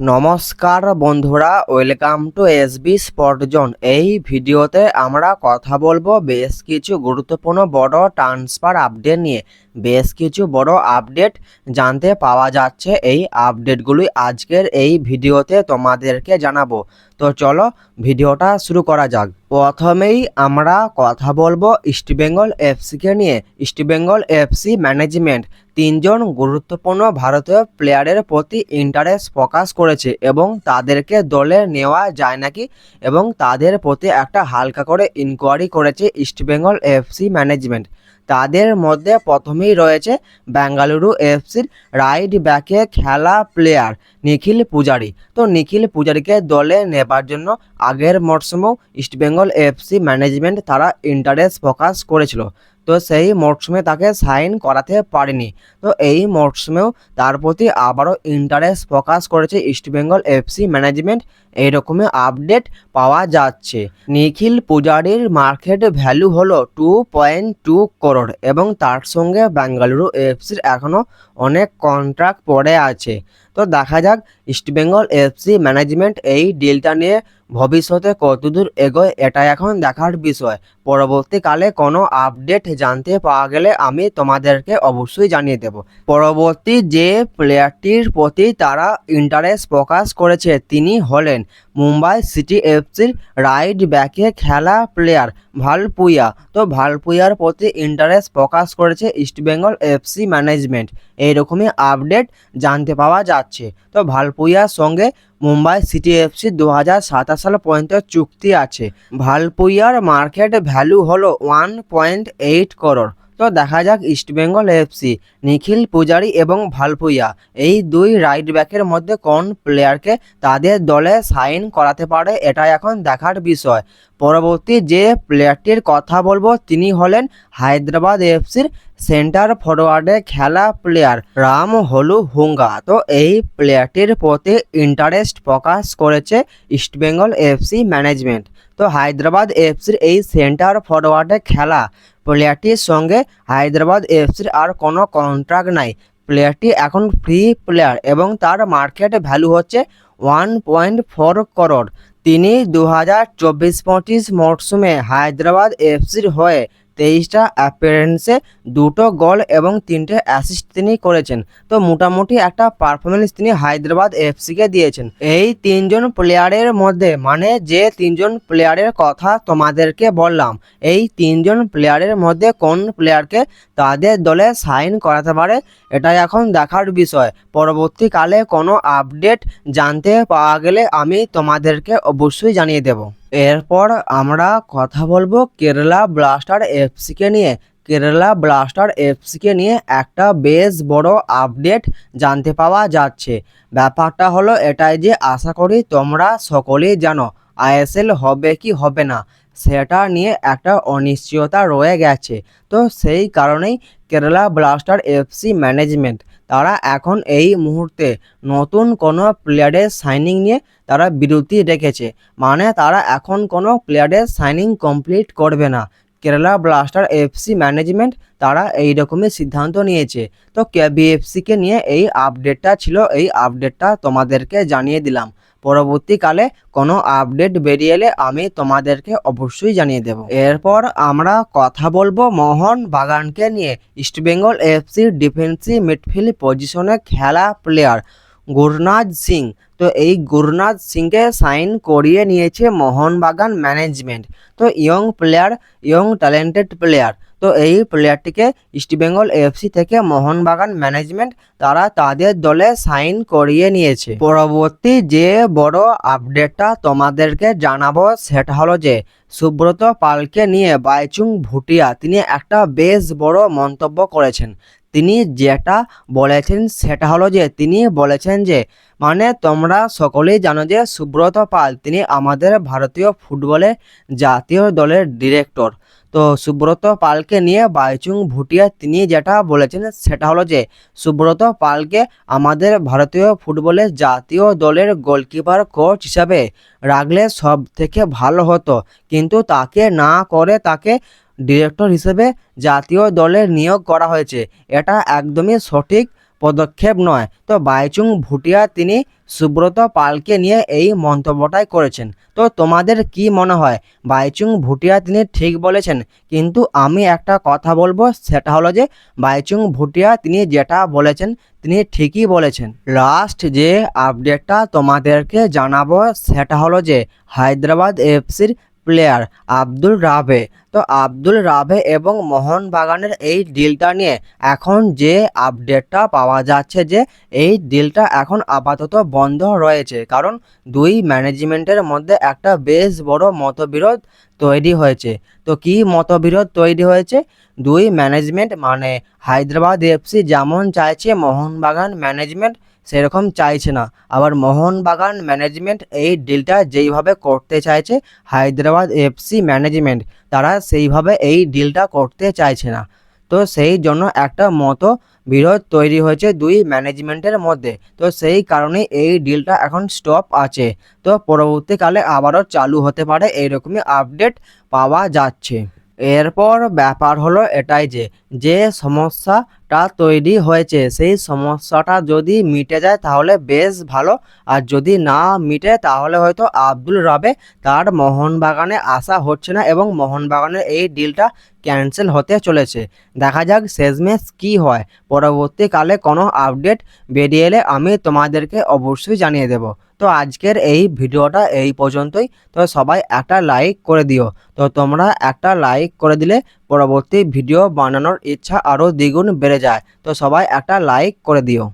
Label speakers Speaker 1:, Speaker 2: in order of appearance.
Speaker 1: নমস্কার বন্ধুরা welcome to SB spot zone এই ভিডিওতে আমরা কথা বলব বেশ কিছু গুরুত্বপূর্ণ বড় ট্রান্সফার আপডেট নিয়ে। বেশ কিছু বড় আপডেট জানতে পাওয়া যাচ্ছে। এই আপডেটগুলি আজকের এই ভিডিওতে তোমাদেরকে জানাব। তো চলো ভিডিওটা শুরু করা যাক। প্রথমেই আমরা কথা বলব ইস্টবেঙ্গল এফসিকে নিয়ে। ইস্টবেঙ্গল এফসি ম্যানেজমেন্ট তিনজন গুরুত্বপূর্ণ ভারতীয় প্লেয়ারের প্রতি ইন্টারেস্ট প্রকাশ করেছে এবং তাদেরকে দলে নেওয়া যায় নাকি এবং তাদের প্রতি একটা হালকা করে ইনকোয়ারি করেছে ইস্টবেঙ্গল এফসি ম্যানেজমেন্ট তাদের মধ্যে প্রথমেই রয়েছে বেঙ্গালুরু এফসির রাইট ব্যাকে খেলা প্লেয়ার নিখিল পূজারি। তো নিখিল পূজারিকে দলে নেবার জন্য আগের মরশুমেও ইস্টবেঙ্গল এফসি ম্যানেজমেন্ট তারা ইন্টারেস্ট প্রকাশ করেছিল। তো সেই মরশুমে তাকে সাইন করাতে পারেনি। তো এই মরশুমেও তার প্রতি আবারও ইন্টারেস্ট প্রকাশ করেছে ইস্টবেঙ্গল এফসি ম্যানেজমেন্ট এইরকমই আপডেট পাওয়া যাচ্ছে। নিখিল পূজারির মার্কেট ভ্যালু হলো টু পয়েন্ট টু করোড় এবং তার সঙ্গে বেঙ্গালুরু এফসির এখনও অনেক কন্ট্রাক্ট পড়ে আছে। তো দেখা যাক ইস্টবেঙ্গল এফসি ম্যানেজমেন্ট এই ডিলটা নিয়ে ভবিষ্যতে কতদূর এগোয় এটা এখন দেখার বিষয়। পরবর্তীকালে কোনো আপডেট জানতে পাওয়া গেলে আমি তোমাদেরকে অবশ্যই জানিয়ে দেব। পরবর্তী যে প্লেয়ারটির প্রতি তারা ইন্টারেস্ট প্রকাশ করেছে, তিনি হলেন মুম্বাই সিটি এফসির রাইট ব্যাকে খেলা প্লেয়ার ভালপুইয়া। তো ভালপুইয়ার প্রতি ইন্টারেস্ট প্রকাশ করেছে ইস্টবেঙ্গল এফসি ম্যানেজমেন্ট এইরকমই আপডেট জানতে পাওয়া যাচ্ছে। তো ভালপুইয়ার সঙ্গে মুম্বাই সিটি এফসি দু হাজার সাতাশ সাল পর্যন্ত চুক্তি আছে। ভালপুইয়ার মার্কেট ভ্যালু হলো ওয়ান পয়েন্ট এইট করোড়। তো দেখা যাক ইস্টবেঙ্গল এফসি, নিখিল পূজারি এবং ভালপুইয়া এই দুই রাইট ব্যাকের মধ্যে কোন প্লেয়ারকে তাদের দলে সাইন করাতে পারে এটা এখন দেখার বিষয়। পরবর্তী যে প্লেয়ারটির কথা বলব, তিনি হলেন হায়দ্রাবাদ এফসির সেন্টার ফরওয়ার্ডে খেলা প্লেয়ার রাম হলু হুঙ্গা। তো এই প্লেয়ারটির প্রতি ইন্টারেস্ট প্রকাশ করেছে ইস্টবেঙ্গল এফসি ম্যানেজমেন্ট। তো হায়দ্রাবাদ এফসির এই সেন্টার ফরওয়ার্ডে খেলা প্লেয়ারটির সঙ্গে হায়দ্রাবাদ এফসির আর কোনো কন্ট্রাক্ট নাই। প্লেয়ারটি এখন ফ্রি প্লেয়ার এবং তার মার্কেট ভ্যালু হচ্ছে ওয়ান পয়েন্ট ফোর করোড়। তিনি দু হাজার চব্বিশ পঁচিশ মরশুমে হায়দ্রাবাদ এফসির হয়ে তেইশটা অ্যাপিয়ারেন্সে দুটো গোল এবং তিনটে অ্যাসিস্ট তিনি করেছেন। তো মোটামুটি একটা পারফরমেন্স তিনি হায়দ্রাবাদ এফসিকে দিয়েছেন। এই তিনজন প্লেয়ারের মধ্যে মানে যে তিনজন প্লেয়ারের কথা তোমাদেরকে বললাম, এই তিনজন প্লেয়ারের মধ্যে কোন প্লেয়ারকে তাদের দলে সাইন করাতে পারে, এটাই এখন দেখার বিষয়। পরবর্তীকালে কোনো আপডেট জানতে পাওয়া গেলে আমি তোমাদেরকে অবশ্যই জানিয়ে দেব। এরপর আমরা কথা বলব কেরালা ব্লাস্টার এফসিকে নিয়ে। কেরালা ব্লাস্টার এফসিকে নিয়ে একটা বেশ বড় আপডেট জানতে পাওয়া যাচ্ছে। ব্যাপারটা হলো এটাই যে আশা করি তোমরা সকলেই জানো, আইএসএল হবে কি হবে না, সেটা নিয়ে একটা অনিশ্চয়তা রয়ে গেছে। তো সেই কারণেই কেরালা ব্লাস্টার এফসি ম্যানেজমেন্ট তারা এখন এই মুহূর্তে নতুন কোনো প্লেয়ারের সাইনিং নিয়ে তারা বিরতি রেখেছে। মানে তারা এখন কোনো প্লেয়ারের সাইনিং কমপ্লিট করবে না। কেরালা ব্লাস্টার এফসি ম্যানেজমেন্ট তারা এই রকমই সিদ্ধান্ত নিয়েছে। তো কে বিএফসিকে নিয়ে এই আপডেটটা ছিল, এই আপডেটটা তোমাদেরকে জানিয়ে দিলাম। পরবর্তীকালে কোনো আপডেট বেরিয়ে এলে আমি তোমাদেরকে অবশ্যই জানিয়ে দেব। এরপর আমরা কথা বলব মোহন বাগানকে নিয়ে। ইস্টবেঙ্গল এফসি ডিফেন্সিভ মিডফিল্ড পজিশনে খেলা প্লেয়ার গুরনাজ সিং। তো এই গুরনাজ সিংকে সাইন করিয়ে নিয়েছে মোহনবাগান ম্যানেজমেন্ট। তো young player, young talented player. তো এই প্লেয়ারটিকে ইস্টবেঙ্গল এফসি থেকে মোহনবাগান ম্যানেজমেন্ট তারা তাদের দলে সাইন করিয়ে নিয়েছে। পরবর্তী যে বড় আপডেটটা তোমাদেরকে জানাব সেটা হলো যে, সুব্রত পালকে নিয়ে বাইচুং ভুটিয়া তিনি একটা বেশ বড় মন্তব্য করেছেন। তিনি যেটা বলেছেন সেটা হলো যে, তিনি বলেছেন যে মানে তোমরা সকলেই জানো যে, সুব্রত পাল তিনি আমাদের ভারতীয় ফুটবলের জাতীয় দলের ডিরেক্টর তো সুব্রত পালকে নিয়ে বাইচুং ভুটিয়া তিনি যেটা বলেছেন সেটা হলো যে, সুব্রত পালকে আমাদের ভারতীয় ফুটবলের জাতীয় দলের গোলকিপার কোচ হিসাবে রাখলে সব থেকে ভালো হতো। কিন্তু তাকে না করে তাকে ডিরেক্টর হিসেবে জাতীয় দলে নিয়োগ করা হয়েছে। এটা একদমই সঠিক পদক্ষেপ নয়। তো বাইচুং ভুটিয়া তিনি সুব্রত পালকে নিয়ে এই মন্তব্যটাই করেছেন। তো তোমাদের কি মনে হয়? বাইচুং ভুটিয়া তিনি ঠিক বলেছেন, কিন্তু আমি একটা কথা বলব, সেটা হলো যে বাইচুং ভুটিয়া তিনি যেটা বলেছেন, তিনি ঠিকই বলেছেন। লাস্ট যে আপডেটটা তোমাদেরকে জানাব, সেটা হলো যে হায়দ্রাবাদ এফসির প্লেয়ার আব্দুল রাবে তো আব্দুল রাবে এবং মোহনবাগানের এই ডিলটা নিয়ে এখন যে আপডেটটা পাওয়া যাচ্ছে যে এই ডিলটা এখন আপাতত বন্ধ রয়েছে। কারণ দুই ম্যানেজমেন্টের মধ্যে একটা বেশ বড় মতবিরোধ তৈরি হয়েছে। তো কি মতবিরোধ তৈরি হয়েছে? দুই ম্যানেজমেন্ট মানে হায়দ্রাবাদ এফসি যেমন চাইছে মোহনবাগান ম্যানেজমেন্ট সেরকম চাইছে না। আবার মোহনবাগান ম্যানেজমেন্ট এই ডিলটা যেইভাবে করতে চাইছে, হায়দ্রাবাদ এফসি ম্যানেজমেন্ট, তারা সেইভাবে এই ডিলটা করতে চাইছে না। তো সেই জন্য একটা মতো বিরোধ তৈরি হয়েছে দুই ম্যানেজমেন্টের মধ্যে। তো সেই কারণে এই ডিলটা এখন স্টপ আছে। তো পরবর্তীকালে আবারও চালু হতে পারে এইরকমই আপডেট পাওয়া যাচ্ছে। এরপর ব্যাপার হলো এটাই যে যে সমস্যাটা তৈরি হয়েছে। সেই সমস্যাটা যদি মিটে যায় তাহলে বেশ ভালো। আর যদি না মিটে তাহলে হয়তো আব্দুল রাবে তার মোহনবাগানে আসা হচ্ছে না এবং মোহনবাগানের এই ডিলটা ক্যান্সেল হতে চলেছে। দেখা যাক শেষমেশ কী হয়। পরবর্তীকালে কোনো আপডেট বেরিয়ে এলে আমি তোমাদেরকে অবশ্যই জানিয়ে দেব। তো আজকের এই ভিডিওটা এই পর্যন্তই। তো সবাই একটা লাইক করে দিও। তো তোমরা একটা লাইক করে দিলে পরবর্তী ভিডিও বানানোর ইচ্ছা আরও দ্বিগুণ বেড়ে যায়। তো সবাই একটা লাইক করে দিও।